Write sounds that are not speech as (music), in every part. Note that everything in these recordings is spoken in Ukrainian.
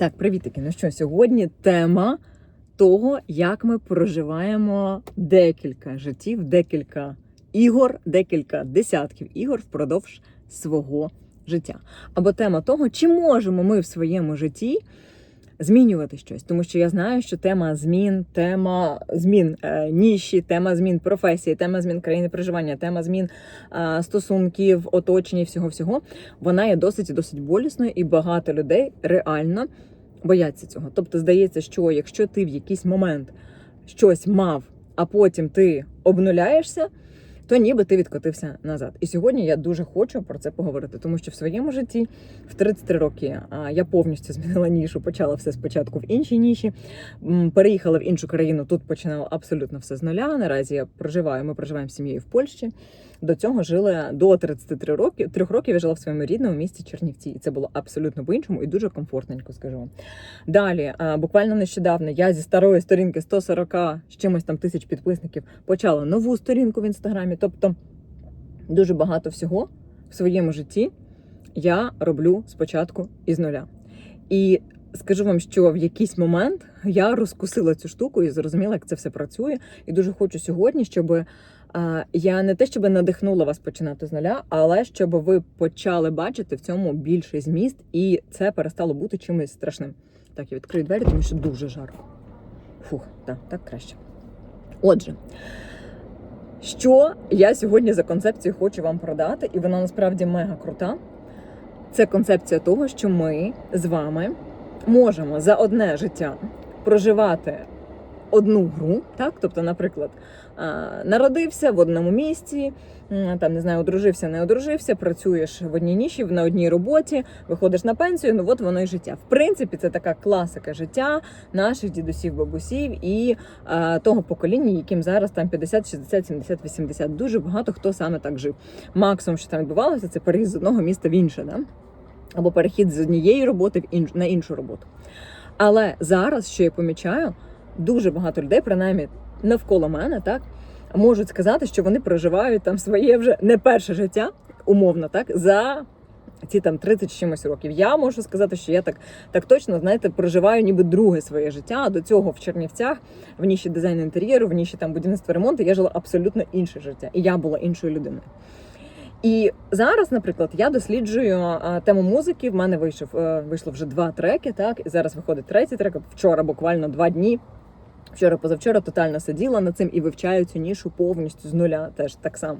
Так, привітики. Ну що, сьогодні тема того, як ми проживаємо декілька життів, декілька ігор, декілька десятків ігор впродовж свого життя. Або тема того, чи можемо ми в своєму житті змінювати щось. Тому що я знаю, що тема змін, тема змін е, ніші, тема змін професії, тема змін країни проживання, тема змін е, стосунків, оточення всього всього, вона є досить і досить болісною, і багато людей реально бояться цього. Тобто, здається, що якщо ти в якийсь момент щось мав, а потім ти обнуляєшся. То ніби ти відкотився назад. І сьогодні я дуже хочу про це поговорити, тому що в своєму житті в 33 роки я повністю змінила нішу, почала все спочатку в іншій ніші, переїхала в іншу країну. Тут починала абсолютно все з нуля. Наразі я проживаю. Ми проживаємо з сім'єю в Польщі. До цього жили до 33 років. Трьох років я жила в своєму рідному місті Чернівці, і це було абсолютно по-іншому і дуже комфортненько, скажу вам. Далі, буквально нещодавно, я зі старої сторінки 140 з чимось там тисяч підписників почала нову сторінку в інстаграмі. Тобто дуже багато всього в своєму житті я роблю спочатку із нуля. І скажу вам, що в якийсь момент я розкусила цю штуку і зрозуміла, як це все працює. І дуже хочу сьогодні, щоб я не те, щоб надихнула вас починати з нуля, але щоб ви почали бачити в цьому більший зміст, і це перестало бути чимось страшним. Так, я відкрию двері, тому що дуже жарко. Фух, так, так краще. Отже, що я сьогодні за концепцію хочу вам продати, і вона насправді мега крута. Це концепція того, що ми з вами можемо за одне життя проживати одну гру, так? Тобто, наприклад, народився в одному місці, там не знаю, одружився, не одружився, працюєш в одній ніші, на одній роботі, виходиш на пенсію. Ну от воно і життя. В принципі, це така класика життя наших дідусів, бабусів і а, того покоління, яким зараз там 50, 60, 70, 80. Дуже багато хто саме так жив. Максимум, що там відбувалося, це переїзд з одного міста в інше, да? або перехід з однієї роботи в іншу на іншу роботу. Але зараз, що я помічаю, дуже багато людей, принаймні навколо мене, так можуть сказати, що вони проживають там своє вже не перше життя, умовно, так за ці там 30 чимось років. Я можу сказати, що я так, так точно знаєте, проживаю ніби друге своє життя. А до цього в Чернівцях, в ніші дизайну інтер'єру, в ніші там будівництва ремонту, я жила абсолютно інше життя, і я була іншою людиною. І зараз, наприклад, я досліджую тему музики. В мене вийшов е, вийшло вже два треки. Так і зараз виходить третій трек. Вчора буквально два дні. Вчора, позавчора тотально сиділа над цим і вивчаю цю нішу повністю з нуля. Теж так само.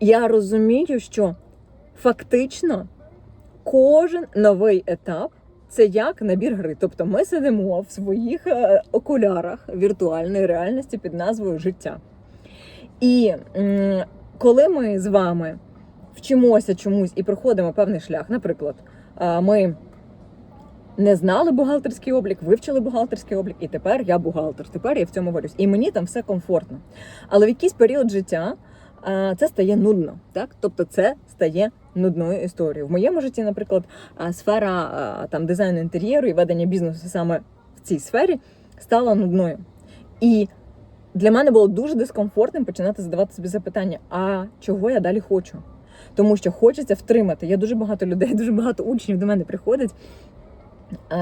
Я розумію, що фактично кожен новий етап це як набір гри. Тобто ми сидимо в своїх е, окулярах віртуальної реальності під назвою життя. І коли ми з вами вчимося чомусь і проходимо певний шлях, наприклад, ми не знали бухгалтерський облік, вивчили бухгалтерський облік, і тепер я бухгалтер. Тепер я в цьому варюсь. І мені там все комфортно. Але в якийсь період життя а, це стає нудно. Так? Тобто це стає нудною історією. В моєму житті, наприклад, а, сфера а, там дизайну інтер'єру і ведення бізнесу саме в цій сфері стала нудною. І для мене було дуже дискомфортним починати задавати собі запитання: а чого я далі хочу? Тому що хочеться втримати. Я дуже багато людей, (laughs) дуже багато учнів до мене приходять, а,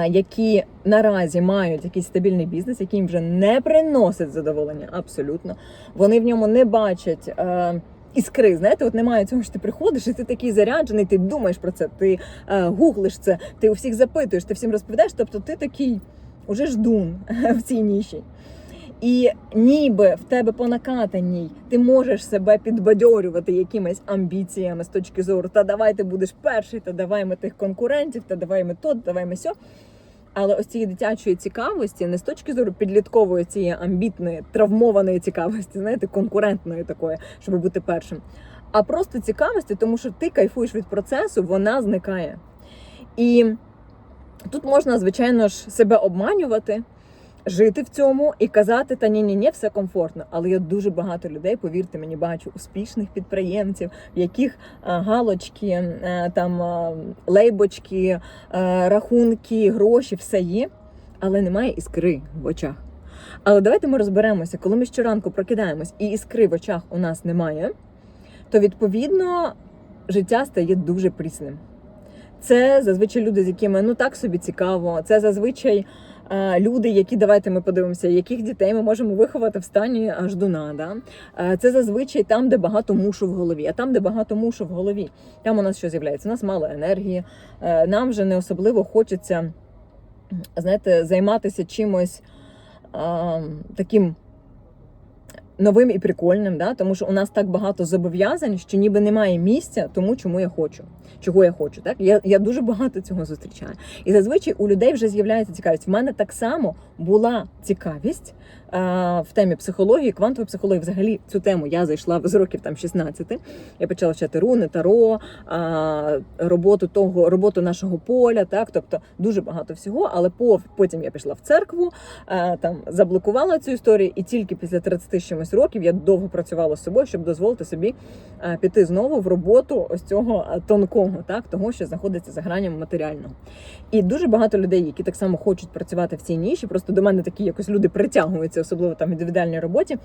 які наразі мають якийсь стабільний бізнес, який їм вже не приносить задоволення абсолютно. Вони в ньому не бачать. е, Іскри, знаєте, от немає цього, що ти приходиш, і ти такий заряджений, ти думаєш про це, ти е, гуглиш це, ти у всіх запитуєш, ти всім розповідаєш. Тобто ти такий уже ждун (laughs) в цій ніші. І ніби в тебе по накатаній ти можеш себе підбадьорювати якимись амбіціями з точки зору, та давай ти будеш перший, та давай ми тих конкурентів, та давай ми то, давай ми сьо. Але ось цієї дитячої цікавості не з точки зору підліткової цієї амбітної, травмованої цікавості, знаєте, конкурентної такої, щоб бути першим. А просто цікавості, тому що ти кайфуєш від процесу, вона зникає. І тут можна, звичайно ж, себе обманювати жити в цьому і казати, та ні, ні, ні, все комфортно. Але я дуже багато людей, повірте мені, бачу успішних підприємців, в яких галочки, там лейбочки, рахунки, гроші, все є, але немає іскри в очах. Але давайте ми розберемося, коли ми щоранку прокидаємось і іскри в очах у нас немає, то відповідно життя стає дуже прісним. Це зазвичай люди, з якими ну так собі цікаво. Це зазвичай е, люди, які давайте ми подивимося, яких дітей ми можемо виховати в стані ждуна. Да? нада. Це зазвичай там, де багато мушу в голові. А там, де багато мушу в голові, там у нас що з'являється? У нас мало енергії. Е, Нам вже не особливо хочеться, знаєте, займатися чимось таким. Новим і прикольним, да? тому що у нас так багато зобов'язань, що ніби немає місця тому, чому я хочу, чого я хочу. Так я, я дуже багато цього зустрічаю. І зазвичай у людей вже з'являється цікавість. В мене так само була цікавість в темі психології, квантової психології. Взагалі цю тему я зайшла з років там 16. Я почала вчати руни, таро, а, роботу того, роботу нашого поля. Так, тобто дуже багато всього. Але потім я пішла в церкву, а, там заблокувала цю історію, і тільки після 30 чимось років я довго працювала з собою, щоб дозволити собі піти знову в роботу ось цього тонкого, так того, що знаходиться за гранями матеріального. І дуже багато людей, які так само хочуть працювати в цій ніші, просто до мене такі якось люди притягуються, особливо там в індивідуальній роботі.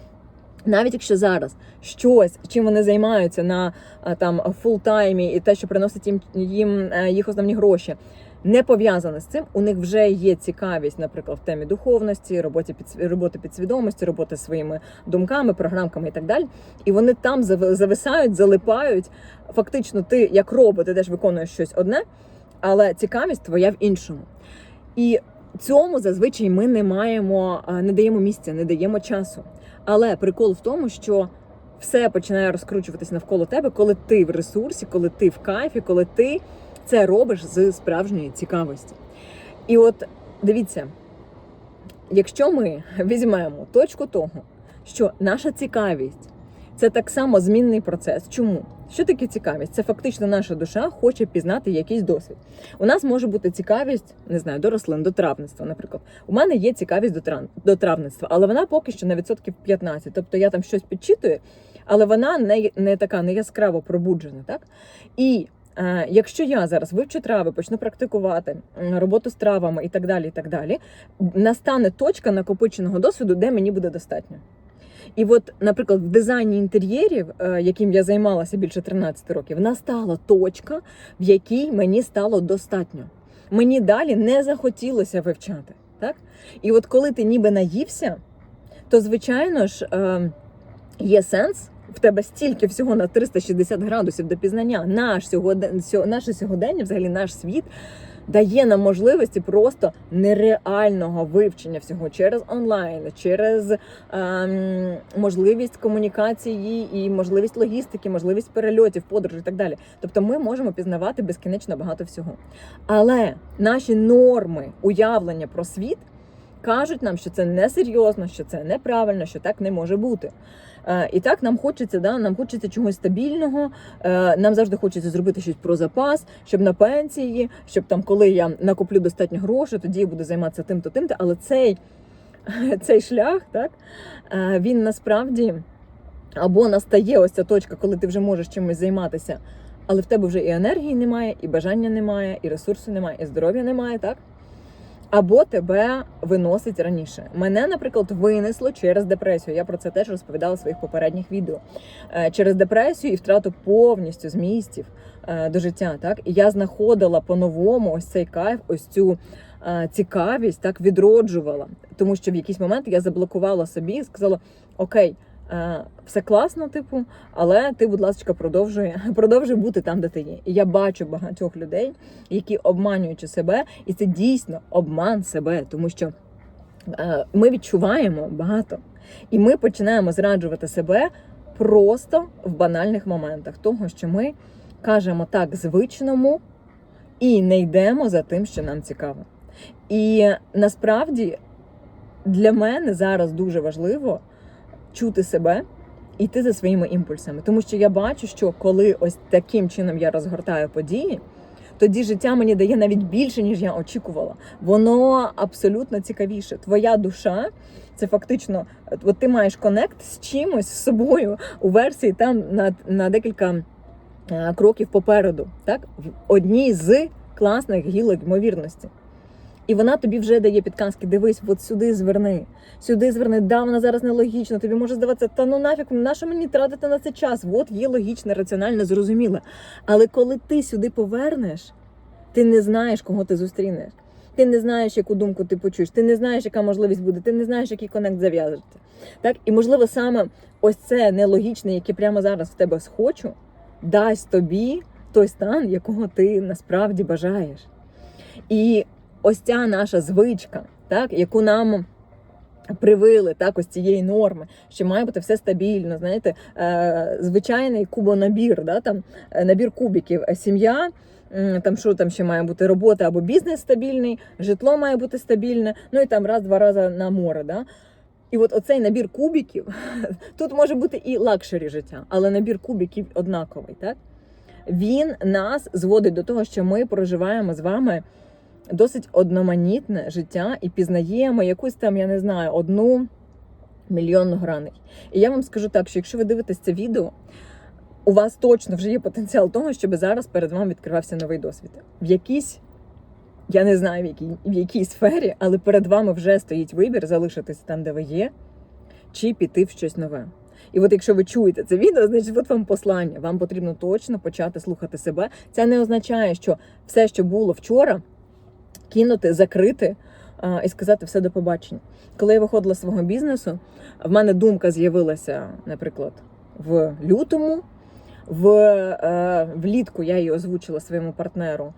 Навіть якщо зараз щось, чим вони займаються на там фултаймі, і те, що приносить їм, їм е, їх основні гроші, не пов'язане з цим. У них вже є цікавість, наприклад, в темі духовності, роботі під роботи підсвідомості, роботи своїми думками, програмками і так далі. І вони там зависають, залипають. Фактично, ти як робот ідеш виконуєш щось одне, але цікавість твоя в іншому. І цьому зазвичай ми не маємо, не даємо місця, не даємо часу. Але прикол в тому, що все починає розкручуватись навколо тебе, коли ти в ресурсі, коли ти в кайфі, коли ти це робиш з справжньої цікавості. І от дивіться, якщо ми (laughs) візьмемо точку того, що наша цікавість це так само змінний процес. Чому? Що таке цікавість? Це фактично наша душа хоче пізнати якийсь досвід. У нас може бути цікавість, не знаю, до рослин, до травництва, наприклад. У мене є цікавість до трав... до травництва, але вона поки що на відсотків 15. Тобто я там щось підчитую, але вона не, не така не яскраво пробуджена, так? І е, якщо я зараз вивчу трави, почну практикувати роботу з травами і так далі, і так далі, настане точка накопиченого досвіду, де мені буде достатньо. І от, наприклад, в дизайні інтер'єрів, е, яким я займалася більше 13 років, настала точка, в якій мені стало достатньо. Мені далі не захотілося вивчати. Так? І от коли ти ніби наївся, то звичайно ж е, є сенс. В тебе стільки всього на 360 градусів до пізнання. Наш сьогоден, наше сьогодення, взагалі наш світ дає нам можливості просто нереального вивчення всього через онлайн, через ем, можливість комунікації і можливість логістики, можливість перельотів, подорожей і так далі. Тобто ми можемо пізнавати безкінечно багато всього. Але наші норми уявлення про світ кажуть нам, що це несерйозно, що це неправильно, що так не може бути. Е, І так нам хочеться, да, нам хочеться чогось стабільного. е, Нам завжди хочеться зробити щось про запас, щоб на пенсії, щоб там, коли я накоплю достатньо грошей, тоді я буду займатися тим-то, тим-то. Але цей, (laughs) цей шлях, так, е, він насправді або настає ось ця точка, коли ти вже можеш чимось займатися, але в тебе вже і енергії немає, і бажання немає, і ресурсу немає, і здоров'я немає, так? Або тебе виносить раніше. Мене, наприклад, винесло через депресію. Я про це теж розповідала в своїх попередніх відео. Е, Через депресію і втрату повністю змістів е, до життя. Так і я знаходила по-новому ось цей кайф, ось цю е, цікавість, так відроджувала. Тому що в якийсь момент я заблокувала собі і сказала: Окей, все класно, типу, але ти, будь ласка, продовжуй, (laughs) продовжуй бути там, де ти є. І я бачу багатьох людей, які обманюючи себе, і це дійсно обман себе, тому що е, ми відчуваємо багато, і ми починаємо зраджувати себе просто в банальних моментах, того, що ми кажемо так звичному і не йдемо за тим, що нам цікаво. І насправді для мене зараз дуже важливо чути себе. Іти за своїми імпульсами, тому що я бачу, що коли ось таким чином я розгортаю події, тоді життя мені дає навіть більше, ніж я очікувала. Воно абсолютно цікавіше. Твоя душа це фактично, от ти маєш конект з чимось з собою у версії там на, на декілька е, кроків попереду, так в одній з класних гілок ймовірності. І вона тобі вже дає підказки. Дивись, от сюди зверни, сюди зверни. Да, вона зараз нелогічна. Тобі може здаватися, та ну нафіг, на що мені тратити на це час? От є логічне, раціональне, зрозуміле. Але коли ти сюди повернеш, Ти не знаєш, кого ти зустрінеш. Ти не знаєш, яку думку ти почуєш, ти не знаєш, яка можливість буде, ти не знаєш, який конект зав'яжеться. Так? І можливо, саме ось це нелогічне, яке прямо зараз в тебе схочу, дасть тобі той стан, якого ти насправді бажаєш. І ось ця наша звичка, так, яку нам привили так, ось цієї норми, що має бути все стабільно. Знаєте, е, звичайний кубонабір, да, там, е, набір кубиків, Е, сім'я. Там що там ще має бути робота або бізнес стабільний, житло має бути стабільне, ну і там раз-два рази на море. Да? І от оцей набір кубиків, (laughs) тут може бути і лакшері життя, але набір кубиків однаковий. Так? Він нас зводить до того, що ми проживаємо з вами досить одноманітне життя і пізнаємо якусь там, я не знаю, одну мільйонну граней. І я вам скажу так, що якщо ви дивитесь це відео, у вас точно вже є потенціал того, щоб зараз перед вами відкривався новий досвід. В якійсь, я не знаю в якій, в якій сфері, але перед вами вже стоїть вибір залишитися там, де ви є, чи піти в щось нове. І от якщо ви чуєте це відео, значить от вам послання. Вам потрібно точно почати слухати себе. Це не означає, що все, що було вчора, кинути, закрити і сказати все до побачення. Коли я виходила з свого бізнесу, в мене думка з'явилася, наприклад, в лютому. В, е, влітку я її озвучила своєму партнеру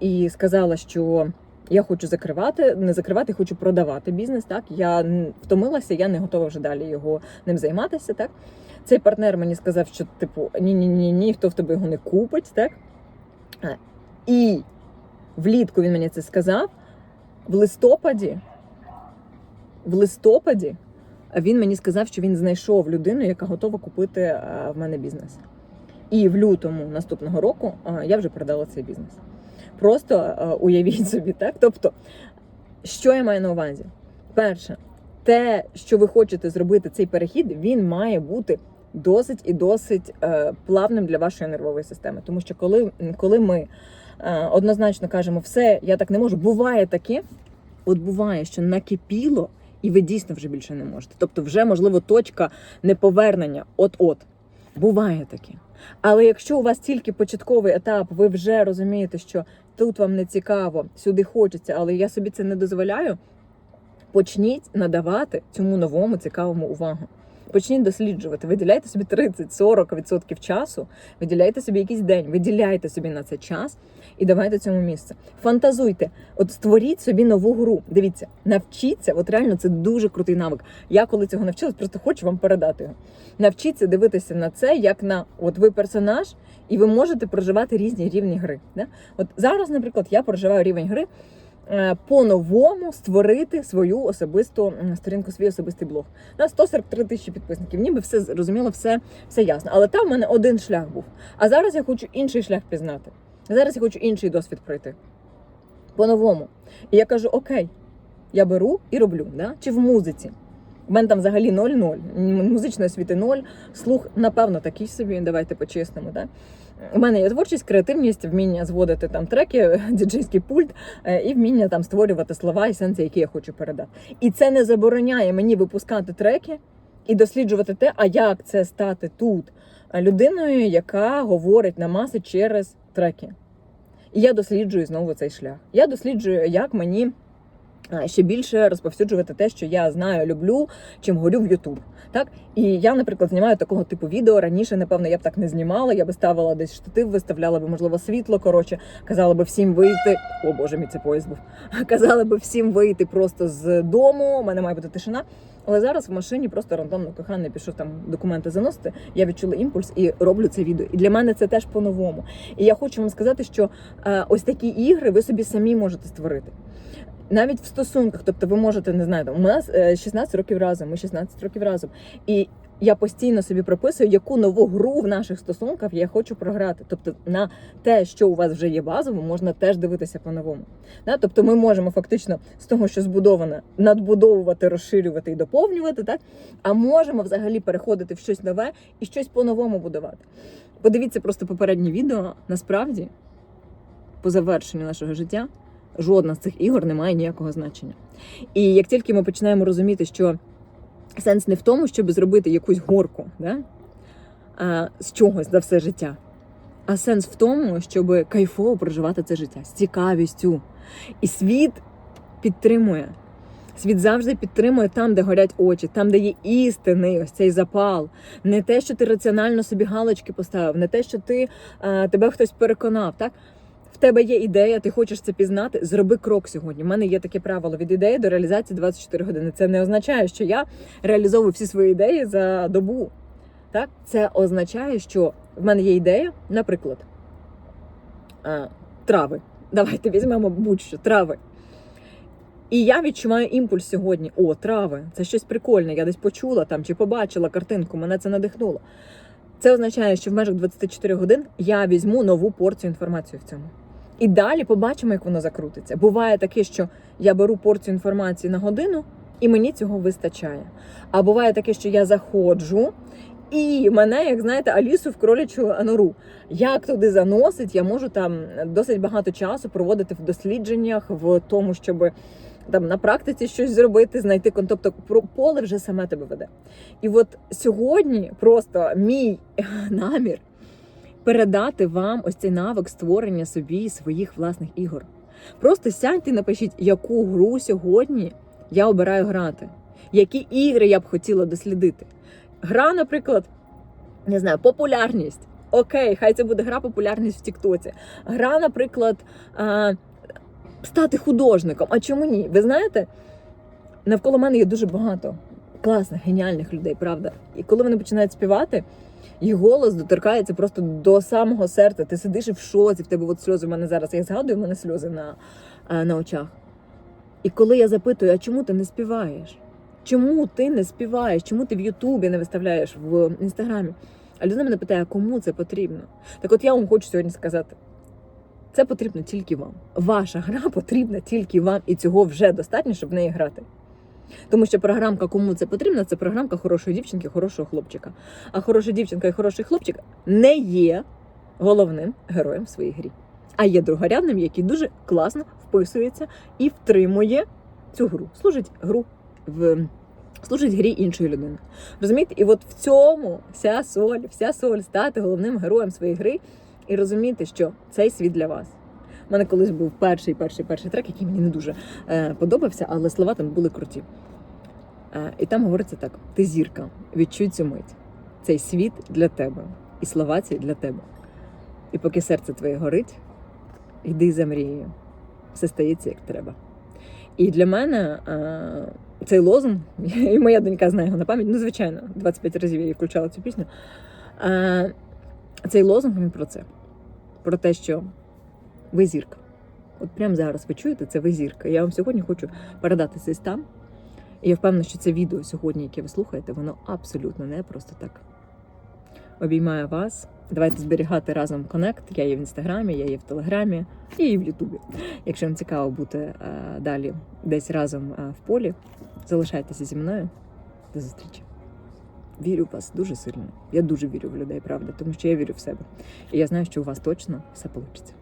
і сказала, що я хочу закривати, не закривати, хочу продавати бізнес. Так я втомилася, я не готова вже далі його ним займатися. Так цей партнер мені сказав, що типу ні, ні, ні, ні, хто в тебе його не купить. Так і влітку він мені це сказав. В листопаді, в листопаді він мені сказав, що він знайшов людину, яка готова купити е, в мене бізнес. І в лютому наступного року е, я вже продала цей бізнес. Просто е, уявіть собі, так? Тобто, що я маю на увазі? Перше, те, що ви хочете зробити цей перехід, він має бути досить і досить е, плавним для вашої нервової системи. Тому що коли, коли ми е, однозначно кажемо, все, я так не можу, буває таке, от буває, що накипіло, і ви дійсно вже більше не можете. Тобто, вже можливо точка неповернення. От-от. Буває таке. Але якщо у вас тільки початковий етап, ви вже розумієте, що тут вам не цікаво, сюди хочеться, але я собі це не дозволяю. Почніть надавати цьому новому цікавому увагу. Почніть досліджувати. Виділяйте собі 30-40% часу, виділяйте собі якийсь день, виділяйте собі на це час і давайте цьому місце. Фантазуйте, от створіть собі нову гру. Дивіться, навчіться, от реально це дуже крутий навик. Я коли цього навчилась, просто хочу вам передати його. Навчіться дивитися на це як на от ви персонаж, і ви можете проживати різні рівні гри. Да? От зараз, наприклад, я проживаю рівень гри. Е, По-новому створити свою особисту сторінку, свій особистий блог. На 143 тисячі підписників. Ніби все зрозуміло, все, все ясно. Але там в мене один шлях був. А зараз я хочу інший шлях пізнати. Зараз я хочу інший досвід пройти. По-новому. І я кажу: окей, я беру і роблю. Да? Чи в музиці. У мене там взагалі 0-0. М- Музичної освіти 0. Слух, напевно, такий собі, давайте по-чесному. Да? У мене є творчість, креативність, вміння зводити там треки, (laughs) діджейський пульт е, і вміння там створювати слова і сенси, які я хочу передати. І це не забороняє мені випускати треки і досліджувати те, а як це стати тут е, людиною, яка говорить на маси через треки. І я досліджую знову цей шлях. Я досліджую, як мені ще більше розповсюджувати те, що я знаю, люблю, чим горю в Ютуб. Так і я, наприклад, знімаю такого типу відео. Раніше, напевно, я б так не знімала. Я би ставила десь штатив, виставляла би, можливо, світло. Коротше, казала би всім вийти. О Боже, мій це поїзд був. (laughs) Казала би всім вийти просто з дому. У мене має бути тишина. Але зараз в машині просто рандомно коханий пішов там документи заносити. Я відчула імпульс і роблю це відео. І для мене це теж по-новому. І я хочу вам сказати, що е, ось такі ігри ви собі самі можете створити. Навіть в стосунках, тобто ви можете не знаю, там, у нас е, 16 років разом, ми 16 років разом. І я постійно собі прописую, яку нову гру в наших стосунках я хочу програти. Тобто на те, що у вас вже є базово, можна теж дивитися по-новому. Тобто ми можемо фактично з того, що збудоване, надбудовувати, розширювати і доповнювати, так? а можемо взагалі переходити в щось нове і щось по-новому будувати. Подивіться просто попереднє відео. Насправді, по завершенню нашого життя, жодна з цих ігор не має ніякого значення. І як тільки ми починаємо розуміти, що сенс не в тому, щоб зробити якусь горку да? а, з чогось за все життя, а сенс в тому, щоб кайфово проживати це життя з цікавістю. І світ підтримує. Світ завжди підтримує там, де горять очі, там, де є істинний ось цей запал. Не те, що ти раціонально собі галочки поставив, не те, що ти тебе хтось переконав. Так в тебе є ідея, ти хочеш це пізнати. Зроби крок сьогодні. У мене є таке правило від ідеї до реалізації 24 години. Це не означає, що я реалізовую всі свої ідеї за добу. Так, це означає, що в мене є ідея, наприклад, е, трави. Давайте візьмемо будь-що трави. І я відчуваю імпульс сьогодні. О, трави, це щось прикольне. Я десь почула там чи побачила картинку, мене це надихнуло. Це означає, що в межах 24 годин я візьму нову порцію інформації в цьому. І далі побачимо, як воно закрутиться. Буває таке, що я беру порцію інформації на годину, і мені цього вистачає. А буває таке, що я заходжу, і мене, як знаєте, Алісу в кролячу нору. Як туди заносить, я можу там досить багато часу проводити в дослідженнях, в тому, щоб там на практиці щось зробити, знайти кон- тобто поле вже саме тебе веде. І от сьогодні просто мій (laughs) намір передати вам ось цей навик створення собі своїх власних ігор. Просто сядьте і напишіть, яку гру сьогодні я обираю грати, які ігри я б хотіла дослідити. Гра, наприклад, не знаю, популярність. Окей, хай це буде гра популярність в Тіктоці. Гра, наприклад, стати художником. А чому ні? Ви знаєте, навколо мене є дуже багато класних, геніальних людей, правда. І коли вони починають співати, їх голос доторкається просто до самого серця. Ти сидиш і в шоці, в тебе от сльози. У мене зараз я згадую, у мене сльози на, е, на очах. І коли я запитую, а чому ти не співаєш? Чому ти не співаєш? Чому ти в Ютубі не виставляєш в інстаграмі? А людина мене питає, кому це потрібно? Так от я вам хочу сьогодні сказати: це потрібно тільки вам. Ваша гра (laughs) потрібна тільки вам, і цього вже достатньо, щоб в неї грати. Тому що програмка кому це потрібно, це програмка хорошої дівчинки, хорошого хлопчика. А хороша дівчинка і хороший хлопчик не є головним героєм в своїй грі, а є другорядним, який дуже класно вписується і втримує цю гру. Служить гру в служить грі іншої людини. Розумієте? І от в цьому вся соль, вся соль стати головним героєм своєї гри і розуміти, що цей світ для вас. У мене колись був перший, перший, перший трек, який мені не дуже е, подобався, але слова там були круті. Е, і там говориться так: ти зірка, відчуй цю мить. Цей світ для тебе, і слова ці для тебе. І поки серце твоє горить, йди за мрією. Все стається як треба. І для мене е, цей лозунг, (laughs) і моя донька знає його на пам'ять, ну, звичайно, 25 разів я їй включала цю пісню. Е, цей лозунг він про це. Про те, що ви зірка. От прямо зараз ви чуєте, це ви зірка. Я вам сьогодні хочу передати цей стан. І я впевнена, що це відео сьогодні, яке ви слухаєте, воно абсолютно не просто так. Обіймаю вас. Давайте зберігати разом конект. Я є в інстаграмі, я є в телеграмі, я є в Ютубі. Якщо вам цікаво бути е, далі десь разом е, в полі, залишайтеся зі мною. До зустрічі. Вірю в вас дуже сильно. Я дуже вірю в людей, правда, тому що я вірю в себе. І я знаю, що у вас точно все вийде.